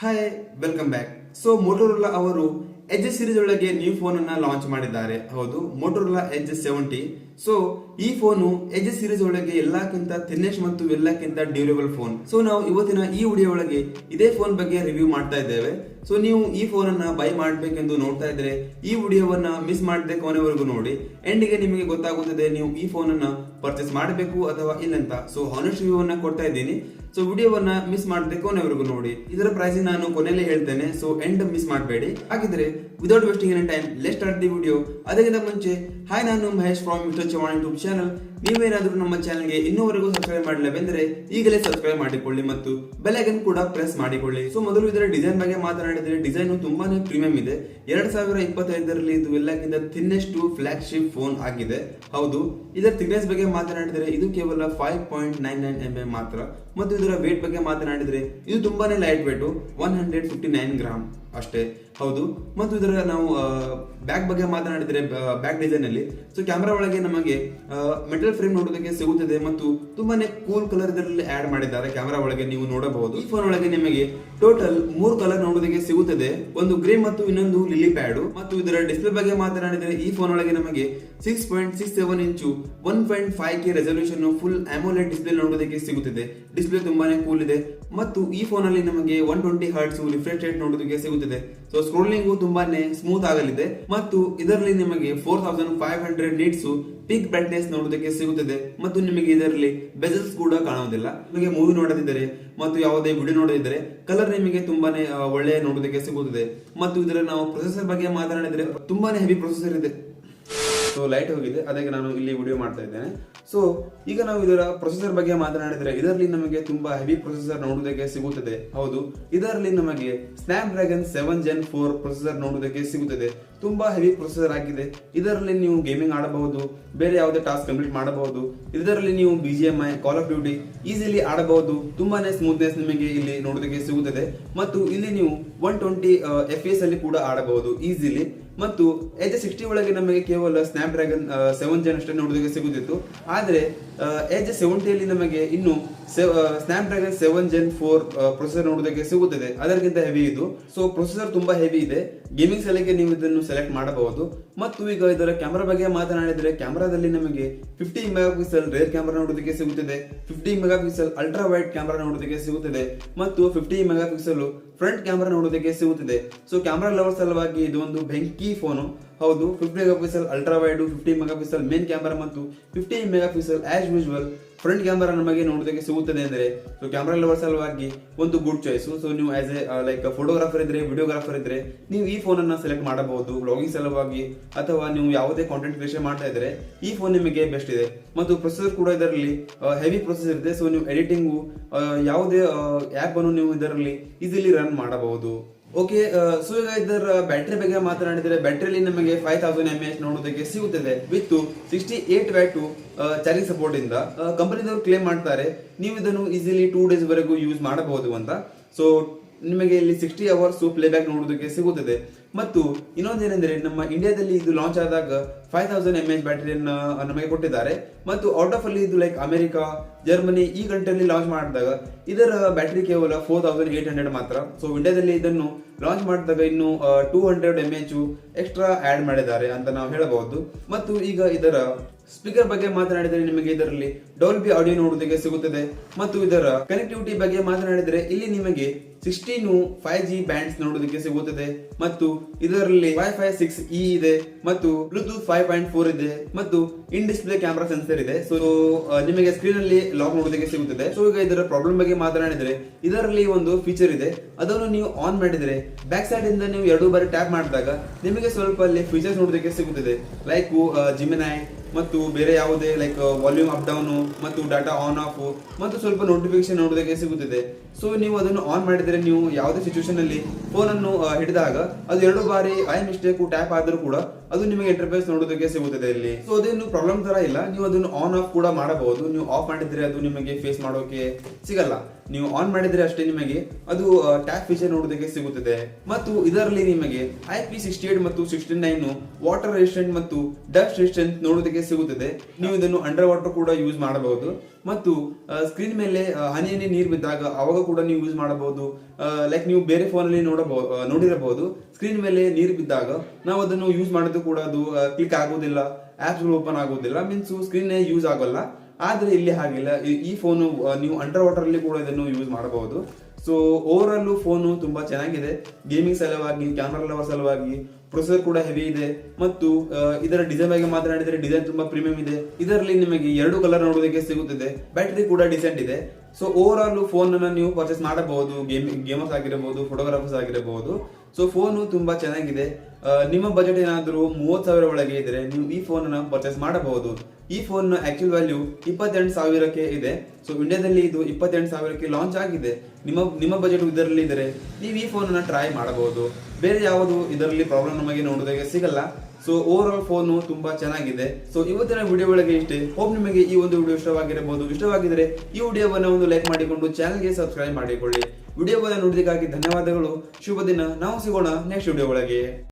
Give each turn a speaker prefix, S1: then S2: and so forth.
S1: Hi welcome back so Motorola ಅವರು edge series ಒಳಗೆ new phone ಅನ್ನ ಲಾಂಚ್ ಮಾಡಿದ್ದಾರೆ. ಹೌದು ಮೋಟೋರೋಲಾ ಎಜ್ ಸೆವೆಂಟಿ ಸೊ ಈ ಫೋನು ಎಜ್ ಸೀರೀಸ್ ಒಳಗೆ ಎಲ್ಲಕ್ಕಿಂತ ಥಿನ್ನೆಸ್ಟ್ ಮತ್ತು ಎಲ್ಲಕ್ಕಿಂತ ಡ್ಯೂರೇಬಲ್ ಫೋನ್ ಸೊ ನಾವು ಇವತ್ತಿನ ಈ ವಿಡಿಯೋ ಒಳಗೆ ಇದೇ ಫೋನ್ ಬಗ್ಗೆ ರಿವ್ಯೂ ಮಾಡ್ತಾ ಇದ್ದೇವೆ. ಸೊ ನೀವು ಈ ಫೋನ್ ಅನ್ನ ಬೈ ಮಾಡಬೇಕೆಂದು ನೋಡ್ತಾ ಇದ್ರೆ ಈ ವಿಡಿಯೋವನ್ನ ಮಿಸ್ ಮಾಡದೆ ಕೊನೆವರೆಗೂ ನೋಡಿ. ಎಂಡಿಗೆ ನಿಮಗೆ ಗೊತ್ತಾಗುತ್ತದೆ ನೀವು ಈ ಫೋನ್ ಅನ್ನ ಪರ್ಚೇಸ್ ಮಾಡಬೇಕು ಅಥವಾ ಇಲ್ಲಂತ. ಸೊ ಹಾನೆಸ್ಟ್ ರಿವ್ಯೂ ಅನ್ನ ಕೊಡ್ತಾ ಇದ್ದೀನಿ. ಸೊ ವಿಡಿಯೋವನ್ನ ಮಿಸ್ ಮಾಡದೆ ಕೊನೆವರೆಗೂ ನೋಡಿ. ಇದರ ಪ್ರೈಸ್ ನಾನು ಕೊನೆಯಲ್ಲೇ ಹೇಳ್ತೇನೆ. ಸೊ ಎಂಡ್ ಮಿಸ್ ಮಾಡಬೇಡಿ. ಹಾಗಿದ್ರೆ without wasting any time let start the video ಅದಕ್ಕಿಂತ ಮುಂಚೆ ಹಾಯ್ ನಾನು Mahesh from mister Chavan YouTube channel ನೀವೇನಾದರೂ ನಮ್ಮ ಚಾನಲ್ಗೆ ಇನ್ನೂವರೆಗೂ ಸಬ್ಸ್ಕ್ರೈಬ್ ಮಾಡಲೇವೆಂದರೆ, ಈಗಲೇ ಸಬ್ಸ್ಕ್ರೈಬ್ ಮಾಡಿಕೊಳ್ಳಿ ಮತ್ತು ಬೆಲೆಗನ್ ಕೂಡ ಪ್ರೆಸ್ ಮಾಡಿಕೊಳ್ಳಿ. ಸೊ ಮೊದಲು ಇದರ ಡಿಸೈನ್ ಬಗ್ಗೆ ಮಾತನಾಡಿದರೆ ಡಿಸೈನ್ ತುಂಬಾನೇ ಪ್ರೀಮಿಯಂ ಇದೆ. ಎರಡ್ ಸಾವಿರ ಇಪ್ಪತ್ತೈದರಲ್ಲಿ ಇದು ಎಲ್ಲಕ್ಕಿಂತ ಥಿನ್ನೆಸ್ಟ್ ಫ್ಲಾಗ್ಶಿಪ್ ಫೋನ್ ಆಗಿದೆ. ಹೌದು, ಇದರ ಥಿಕ್ನೆಸ್ ಬಗ್ಗೆ ಮಾತನಾಡಿದರೆ, ಇದು ಕೇವಲ five point nine nine M M ಮಾತ್ರ. ಮತ್ತು ಇದರ ವೇಟ್ ಬಗ್ಗೆ ಮಾತನಾಡಿದರೆ, ಇದು ತುಂಬಾನೇ light weight one hundred fifty nine gram ಅಷ್ಟೇ. ಹೌದು. ಮತ್ತು ಇದರ ನಾವು ಬ್ಯಾಕ್ ಬಗ್ಗೆ ಮಾತನಾಡಿದರೆ ಬ್ಯಾಕ್ ಡಿಸೈನ್ ಅಲ್ಲಿ. ಸೊ ಕ್ಯಾಮೆರಾ ಒಳಗೆ ನಮಗೆ ಮೆಟಲ್ ಫ್ರೇಮ್ ನೋಡೋದಕ್ಕೆ ಸಿಗುತ್ತದೆ ಮತ್ತು ತುಂಬಾನೇ ಕೂಲ್ ಕಲರ್ ಇದರಲ್ಲಿ ಆಡ್ ಮಾಡಿದ್ದಾರೆ ಕ್ಯಾಮೆರಾ ಒಳಗೆ ನೀವು ನೋಡಬಹುದು. ಈ ಫೋನ್ ಒಳಗೆ ನಿಮಗೆ ಟೋಟಲ್ ಮೂರು ಕಲರ್ ನೋಡೋದಕ್ಕೆ ಸಿಗುತ್ತದೆ. ಒಂದು ಗ್ರೇ ಮತ್ತು ಇನ್ನೊಂದು ಲಿಲಿ ಪ್ಯಾಡ್ ಮತ್ತು ಇದರ ಡಿಸ್ಪ್ಲೇ ಬಗ್ಗೆ ಮಾತನಾಡಿದರೆ, ಈ ಫೋನ್ ಒಳಗೆ ನಮಗೆ ಸಿಕ್ಸ್ ಪಾಯಿಂಟ್ ಸಿಕ್ಸ್ ಸೆವೆನ್ ಇಂಚು one point five K resolution full AMOLED display ನೋಡೋದಕ್ಕೆ ಸಿಗುತ್ತದೆ. ಡಿಸ್ಪ್ಲೇ ತುಂಬಾನೇ ಕೂಲ್ ಇದೆ. ಮತ್ತು ಈ ಫೋನ್ ಅಲ್ಲಿ ನಮಗೆ one twenty hertz refresh rate ನೋಡೋದಕ್ಕೆ ಸಿಗುತ್ತದೆ. ಸೊ ಸ್ಕ್ರೋಲಿಂಗು ತುಂಬಾನೇ ಸ್ಮೂತ್ ಆಗಲಿದೆ ಮತ್ತು ಇದರಲ್ಲಿ ನಿಮಗೆ four thousand five hundred nits peak brightness ನೋಡೋದಕ್ಕೆ ಸಿಗುತ್ತದೆ ಮತ್ತು ನಿಮಗೆ ಇದರಲ್ಲಿ ಬೆಜಲ್ಸ್ ಕೂಡ ಕಾಣುವುದಿಲ್ಲ. ನಿಮಗೆ ಮೂವಿ ನೋಡದಿದ್ದರೆ ಮತ್ತು ಯಾವುದೇ ವಿಡಿಯೋ ನೋಡದಿದ್ದರೆ ಕಲರ್ ನಿಮಗೆ ತುಂಬಾನೇ ಒಳ್ಳೆಯ ನೋಡೋದಕ್ಕೆ ಸಿಗುತ್ತದೆ. ಮತ್ತು ಇದರ ನಾವು ಪ್ರೊಸೆಸರ್ ಬಗ್ಗೆ ಮಾತನಾಡಿದರೆ ತುಂಬಾನೇ ಹೆವಿ ಪ್ರೊಸೆಸರ್ ಇದೆ. ಸೊ ಲೈಟ್ ಹೋಗಿದೆ, ಅದಕ್ಕೆ ನಾನು ಇಲ್ಲಿ ವಿಡಿಯೋ ಮಾಡ್ತಾ ಇದ್ದೇನೆ. ಸೊ ಈಗ ನಾವು ಇದರ ಪ್ರೊಸೆಸರ್ ಬಗ್ಗೆ ಮಾತನಾಡಿದರೆ, ಇದರಲ್ಲಿ ನಮಗೆ ತುಂಬಾ ಹೆವಿ ಪ್ರೊಸೆಸರ್ ನೋಡುವುದಕ್ಕೆ ಸಿಗುತ್ತದೆ. ಹೌದು, ಇದರಲ್ಲಿ ನಮಗೆ Snapdragon seven gen four processor ನೋಡುವುದಕ್ಕೆ ಸಿಗುತ್ತದೆ. ತುಂಬಾ ಹೆವಿ ಪ್ರೊಸೆಸರ್ ಆಗಿದೆ. ಇದರಲ್ಲಿ ನೀವು ಗೇಮಿಂಗ್ ಆಡಬಹುದು, ಬೇರೆ ಯಾವುದೇ ಟಾಸ್ಕ್ ಕಂಪ್ಲೀಟ್ ಮಾಡಬಹುದು. ಇದರಲ್ಲಿ ನೀವು B G M I call of duty easily ಆಡಬಹುದು. ತುಂಬಾನೇ ಸ್ಮೂತ್ನೆಸ್ ನಿಮಗೆ ಇಲ್ಲಿ ನೋಡೋದಕ್ಕೆ ಸಿಗುತ್ತದೆ. ಮತ್ತು ಇಲ್ಲಿ ನೀವು ಒನ್ ಟ್ವೆಂಟಿ ಎಫ್ ಎಸ್ ಅಲ್ಲಿ ಕೂಡ ಆಡಬಹುದು ಈಸಿಲಿ ಮತ್ತು ಎಚ್ ಸಿಕ್ಸ್ಟಿ ಒಳಗೆ ನಮಗೆ ಕೇವಲ ಸ್ನ್ಯಾಪ್ ಡ್ರ್ಯಾಗನ್ ಸೆವೆನ್ ಜನ್ ಅಷ್ಟೇ ನೋಡೋದಕ್ಕೆ ಸಿಗುತ್ತಿತ್ತು ಆದರೆ ಎಚ್ ಸೆವೆಂಟಿಯಲ್ಲಿ ನಮಗೆ ಇನ್ನು Snapdragon seven gen four processor ನೋಡೋದಕ್ಕೆ ಸಿಗುತ್ತದೆ. ಅದಕ್ಕಿಂತ ಹೆವಿ ಇದು. ಸೊ ಪ್ರೊಸೆಸರ್ ತುಂಬಾ ಹೆವಿ ಇದೆ. ಗೇಮಿಂಗ್ ಸಲಕ್ಕೆ ನೀವು ಇದನ್ನು ಸೆಲೆಕ್ಟ್ ಮಾಡಬಹುದು. ಮತ್ತು ಈಗ ಇದರ ಕ್ಯಾಮರಾ ಬಗ್ಗೆ ಮಾತನಾಡಿದರೆ ಕ್ಯಾಮೆರಾದಲ್ಲಿ ನಮಗೆ fifty megapixel rear camera ನೋಡೋದಕ್ಕೆ ಸಿಗುತ್ತದೆ. Fifty megapixel ultra wide camera ನೋಡೋದಕ್ಕೆ ಸಿಗುತ್ತದೆ. ಮತ್ತು fifty megapixel front camera ನೋಡೋದಕ್ಕೆ ಸಿಗುತ್ತದೆ. ಸೊ ಕ್ಯಾಮರಾ ಲವರ್ ಸಲುವಾಗಿ ಇದು ಒಂದು ಬೆಂಕಿ ಫೋನು ಹೌದು fifty megapixel ultra wide fifty megapixel main camera ಮತ್ತು fifty megapixel as usual front camera ನಮಗೆ ನೋಡೋದಕ್ಕೆ ಸಿಗುತ್ತದೆ ಅಂದರೆ ಸೊ ಕ್ಯಾಮ್ರಾ ಲವರ್ ಸಲುವಾಗಿ ಒಂದು ಗುಡ್ ಚಾಯ್ಸ್ ಸೊ ನೀವು ಆಸ್ ಎ ಲೈಕ್ ಫೋಟೋಗ್ರಾಫರ್ ಇದ್ರೆ ವಿಡಿಯೋಗ್ರಾಫರ್ ಇದ್ರೆ, ನೀವು ಈ ಫೋನನ್ನು ಸೆಲೆಕ್ಟ್ ಮಾಡಬಹುದು ಬ್ಲಾಗಿಂಗ್ ಸಲುವಾಗಿ, ಅಥವಾ ನೀವು ಯಾವುದೇ ಕಾಂಟೆಂಟ್ ಕ್ರಿಯೇಷನ್ ಮಾಡ್ತಾ ಇದ್ರೆ, ಈ ಫೋನ್ ನಿಮಗೆ ಬೆಸ್ಟ್ ಇದೆ. ಮತ್ತು ಪ್ರೊಸೆಸರ್ ಕೂಡ ಇದರಲ್ಲಿ ಹೆವಿ ಪ್ರೊಸೆಸರ್ ಇದೆ. ಸೊ ನೀವು ಎಡಿಟಿಂಗು ಯಾವುದೇ ಆ್ಯಪನ್ನು ಅನ್ನು ನೀವು ಇದರಲ್ಲಿ ಈಸಿಲಿ ರನ್ ಮಾಡಬಹುದು. ಓಕೆ ಸೊ ಈಗ ಇದರ ಬ್ಯಾಟ್ರಿ ಬಗ್ಗೆ ಮಾತನಾಡಿದರೆ ಬ್ಯಾಟ್ರಿಯಲ್ಲಿ ನಮಗೆ ಫೈವ್ ತೌಸಂಡ್ ಎಂ ಎಚ್ ನೋಡೋದಕ್ಕೆ ಸಿಗುತ್ತದೆ with sixty eight watt charging support ಇಂದ. ಕಂಪನಿದವರು ಕ್ಲೇಮ್ ಮಾಡ್ತಾರೆ, ನೀವು ಇದನ್ನು ಈಸಿಲಿ ಟೂ ಡೇಸ್ ವರೆಗೂ ಯೂಸ್ ಮಾಡಬಹುದು ಅಂತ. ಸೊ ನಿಮಗೆ ಇಲ್ಲಿ ಸಿಕ್ಸ್ಟಿ ಅವರ್ಸ್ ಪ್ಲೇ ಬ್ಯಾಕ್ ನೋಡೋದಕ್ಕೆ ಸಿಗುತ್ತದೆ. ಮತ್ತು ಇನ್ನೊಂದೇನೆಂದರೆ ನಮ್ಮ ಇಂಡಿಯಾದಲ್ಲಿ ಇದು ಲಾಂಚ್ ಆದಾಗ ಫೈವ್ ತೌಸಂಡ್ ಎಂ ಎಚ್ ಬ್ಯಾಟರಿಯನ್ನು ನಮಗೆ ಕೊಟ್ಟಿದ್ದಾರೆ. ಮತ್ತು ಔಟ್ ಆಫ್ ಅಲ್ಲಿ ಇದು ಲೈಕ್ ಅಮೆರಿಕ ಜರ್ಮನಿ ಈ ಕಂಟ್ರಿಯಲ್ಲಿ ಲಾಂಚ್ ಮಾಡಿದಾಗ ಇದರ ಬ್ಯಾಟರಿ ಕೇವಲ ಫೋರ್ ತೌಸಂಡ್ ಏಟ್ ಹಂಡ್ರೆಡ್ ಮಾತ್ರ. ಸೊ ಇಂಡಿಯಾದಲ್ಲಿ ಇದನ್ನು ಲಾಂಚ್ ಮಾಡಿದಾಗ ಇನ್ನು two hundred M H extra add ಮಾಡಿದ್ದಾರೆ ಅಂತ ನಾವು ಹೇಳಬಹುದು. ಮತ್ತು ಈಗ ಇದರ ಸ್ಪೀಕರ್ ಬಗ್ಗೆ ಮಾತನಾಡಿದರೆ ನಿಮಗೆ ಇದರಲ್ಲಿ ಡೋಲ್ಬಿ ಆಡಿಯೋ ನೋಡೋದಕ್ಕೆ ಸಿಗುತ್ತದೆ. ಮತ್ತು ಇದರ ಕನೆಕ್ಟಿವಿಟಿ ಬಗ್ಗೆ ಮಾತನಾಡಿದರೆ ಇಲ್ಲಿ ನಿಮಗೆ ಸಿಕ್ಸ್ಟೀನು ಫೈವ್ ಜಿ ಬ್ಯಾಂಡ್ಸ್ ನೋಡುವುದಕ್ಕೆ ಸಿಗುತ್ತದೆ. ಮತ್ತು ಇದರಲ್ಲಿ ವೈಫೈ ಸಿಕ್ಸ್ ಇ ಇದೆ. ಮತ್ತು ಬ್ಲೂಟೂತ್ ಫೈವ್ ಪಾಯಿಂಟ್ ಫೋರ್ ಇದೆ ಮತ್ತು ಇನ್ ಡಿಸ್ಪ್ಲೇ ಕ್ಯಾಮೆರಾ ಸೆನ್ಸರ್ ಇದೆ. ಸೊ ನಿಮಗೆ ಸ್ಕ್ರೀನ್ ಅಲ್ಲಿ ಲಾಕ್ ನೋಡೋದಕ್ಕೆ ಸಿಗುತ್ತದೆ. ಸೊ ಈಗ ಇದರ ಪ್ರಾಬ್ಲಮ್ ಬಗ್ಗೆ ಮಾತನಾಡಿದ್ರೆ, ಇದರಲ್ಲಿ ಒಂದು ಫೀಚರ್ ಇದೆ. ಅದನ್ನು ನೀವು ಆನ್ ಮಾಡಿದರೆ ಬ್ಯಾಕ್ ಸೈಡ್ ಇಂದ ನೀವು ಎರಡು ಬಾರಿ ಟ್ಯಾಪ್ ಮಾಡಿದಾಗ, ನಿಮಗೆ ಸ್ವಲ್ಪ ಅಲ್ಲಿ ಫೀಚರ್ಸ್ ನೋಡೋದಕ್ಕೆ ಸಿಗುತ್ತದೆ. ಲೈಕ್ ಜಿಮಿನೈ ಮತ್ತು ಬೇರೆ ಯಾವುದೇ ಲೈಕ್ ವಾಲ್ಯೂಮ್ ಅಪ್ ಡೌನು ಮತ್ತು ಡಾಟಾ ಆನ್ ಆಫು ಮತ್ತು ಸ್ವಲ್ಪ ನೋಟಿಫಿಕೇಶನ್ ನೋಡೋದಕ್ಕೆ ಸಿಗುತ್ತದೆ. ಸೊ ನೀವು ಅದನ್ನು ಆನ್ ಮಾಡಿದರೆ ನೀವು ಯಾವುದೇ ಸಿಚುವೇಶನಲ್ಲಿ ಫೋನನ್ನು ಫೋನ್ ಅನ್ನು ಹಿಡಿದಾಗ ಅದು ಎರಡು ಬಾರಿ ಐ ಮಿಸ್ಟೇಕು ಟ್ಯಾಪ್ ಆದರೂ ಕೂಡ ಅದು ನಿಮಗೆ ಇಂಟರ್ಫೇಸ್ ನೋಡೋದಕ್ಕೆ ಸಿಗುತ್ತದೆ ಇಲ್ಲಿ. ಸೊ ಅದೇನು ಪ್ರಾಬ್ಲಮ್ ತರ ಇಲ್ಲ. ನೀವು ಅದನ್ನು ಆನ್ ಆಫ್ ಕೂಡ ಮಾಡಬಹುದು. ನೀವು ಆಫ್ ಮಾಡಿದ್ರೆ ಅದು ನಿಮಗೆ ಫೇಸ್ ಮಾಡೋಕೆ ಸಿಗಲ್ಲ. ನೀವು ಆನ್ ಮಾಡಿದ್ರೆ ಅಷ್ಟೇ ನಿಮಗೆ ಅದು ಟ್ಯಾಪ್ ಫೀಚರ್ ನೋಡೋದಕ್ಕೆ ಸಿಗುತ್ತದೆ. ಮತ್ತು ಇದರಲ್ಲಿ ನಿಮಗೆ ಐ ಪಿ ಸಿಕ್ಸ್ಟಿ ಏಟ್ ಮತ್ತು ಸಿಕ್ಸ್ಟಿ ನೈನ್ ವಾಟರ್ ರೆಸಿಸ್ಟೆಂಟ್ ಮತ್ತು ಡಸ್ಟ್ ರೆಸಿಸ್ಟೆಂಟ್ ನೋಡೋದಕ್ಕೆ ಸಿಗುತ್ತದೆ. ನೀವು ಇದನ್ನು ಅಂಡರ್ ವಾಟರ್ ಕೂಡ ಯೂಸ್ ಮಾಡಬಹುದು. ಮತ್ತು ಸ್ಕ್ರೀನ್ ಮೇಲೆ ಹನಿ ಹನಿ ನೀರು ಬಿದ್ದಾಗ ಅವಾಗ ಕೂಡ ನೀವು ಯೂಸ್ ಮಾಡಬಹುದು. ಲೈಕ್ ನೀವು ಬೇರೆ ಫೋನಲ್ಲಿ ನೋಡಬಹುದು ನೋಡಿರಬಹುದು. ಸ್ಕ್ರೀನ್ ಮೇಲೆ ನೀರು ಬಿದ್ದಾಗ ನಾವು ಅದನ್ನು ಯೂಸ್ ಮಾಡೋದು ಕೂಡ ಅದು ಕ್ಲಿಕ್ ಆಗೋದಿಲ್ಲ ಆಪ್ಸ್ ಓಪನ್ ಆಗೋದಿಲ್ಲ ಮೀನ್ಸ್ ಸ್ಕ್ರೀನ್ ಯೂಸ್ ಆಗೋಲ್ಲ. ಆದ್ರೆ ಇಲ್ಲಿ ಹಾಗಿಲ್ಲ. ಈ- ಫೋನು ನೀವು ಅಂಡರ್ ವಾಟರಲ್ಲಿ ಕೂಡ ಇದನ್ನು ಯೂಸ್ ಮಾಡಬಹುದು. ಸೊ ಓವರ್ ಫೋನು ತುಂಬಾ ಚೆನ್ನಾಗಿದೆ. ಗೇಮಿಂಗ್ ಸಲುವಾಗಿ ಕ್ಯಾಮ್ರಾ ಲವರ್ ಸಲುವಾಗಿ ಪ್ರೊಸೆಸರ್ ಕೂಡ ಹೆವಿ ಇದೆ. ಮತ್ತು ಇದರ ಡಿಸೈನ್ ಬಗ್ಗೆ ಮಾತನಾಡಿದರೆ ಡಿಸೈನ್ ತುಂಬಾ ಪ್ರೀಮಿಯಂ ಇದೆ. ಇದರಲ್ಲಿ ನಿಮಗೆ ಎರಡು ಕಲರ್ ನೋಡೋದಕ್ಕೆ ಸಿಗುತ್ತದೆ. ಬ್ಯಾಟರಿ ಕೂಡ ಡಿಸೆಂಟ್ ಇದೆ. ಸೊ ಓವರ್ ಆಲ್ ಫೋನ್ ನೀವು ಪರ್ಚೇಸ್ ಮಾಡಬಹುದು. ಗೇಮ್ ಗೇಮರ್ಸ್ ಆಗಿರಬಹುದು ಫೋಟೋಗ್ರಾಫರ್ಸ್ ಆಗಿರಬಹುದು ಸೊ ಫೋನು ತುಂಬ ಚೆನ್ನಾಗಿದೆ. ನಿಮ್ಮ ಬಜೆಟ್ ಏನಾದರೂ ಮೂವತ್ತು ಸಾವಿರ ಒಳಗೆ ಇದ್ದರೆ ನೀವು ಈ ಫೋನನ್ನು ಪರ್ಚೇಸ್ ಮಾಡಬಹುದು. ಈ ಫೋನ್ ಆಕ್ಚುಲ್ ವ್ಯಾಲ್ಯೂ ಇಪ್ಪತ್ತೆಂಟು ಸಾವಿರಕ್ಕೆ ಇದೆ. ಸೊ ಇಂಡಿಯಾದಲ್ಲಿ ಇದು ಇಪ್ಪತ್ತೆಂಟು ಸಾವಿರಕ್ಕೆ ಲಾಂಚ್ ಆಗಿದೆ. ನಿಮ್ಮ ನಿಮ್ಮ ಬಜೆಟ್ ಇದರಲ್ಲಿ ಇದ್ರೆ ನೀವು ಈ ಫೋನನ್ನು ಟ್ರೈ ಮಾಡಬಹುದು. ಬೇರೆ ಯಾವುದು ಇದರಲ್ಲಿ ಪ್ರಾಬ್ಲಮ್ ನಮಗೆ ನೋಡೋದಕ್ಕೆ ಸಿಗಲ್ಲ. ಸೊ ಓವರ್ ಆಲ್ ಫೋನು ತುಂಬಾ ಚೆನ್ನಾಗಿದೆ. ಸೊ ಇವತ್ತಿನ ವಿಡಿಯೋ ಒಳಗೆ ಇಷ್ಟೇ. ಹೋಪ್ ನಿಮಗೆ ಈ ಒಂದು ವಿಡಿಯೋ ಇಷ್ಟವಾಗಿರಬಹುದು. ಇಷ್ಟವಾಗಿದ್ರೆ ಈ ವಿಡಿಯೋವನ್ನು ಒಂದು ಲೈಕ್ ಮಾಡಿಕೊಂಡು ಚಾನಲ್ಗೆ ಸಬ್ಸ್ಕ್ರೈಬ್ ಮಾಡಿಕೊಳ್ಳಿ. ವಿಡಿಯೋವನ್ನ ನೋಡಿದಕ್ಕಾಗಿ ಧನ್ಯವಾದಗಳು. ಶುಭ ದಿನ. ನಾವು ಸಿಗೋಣ ನೆಕ್ಸ್ಟ್ ವಿಡಿಯೋ ಒಳಗೆ.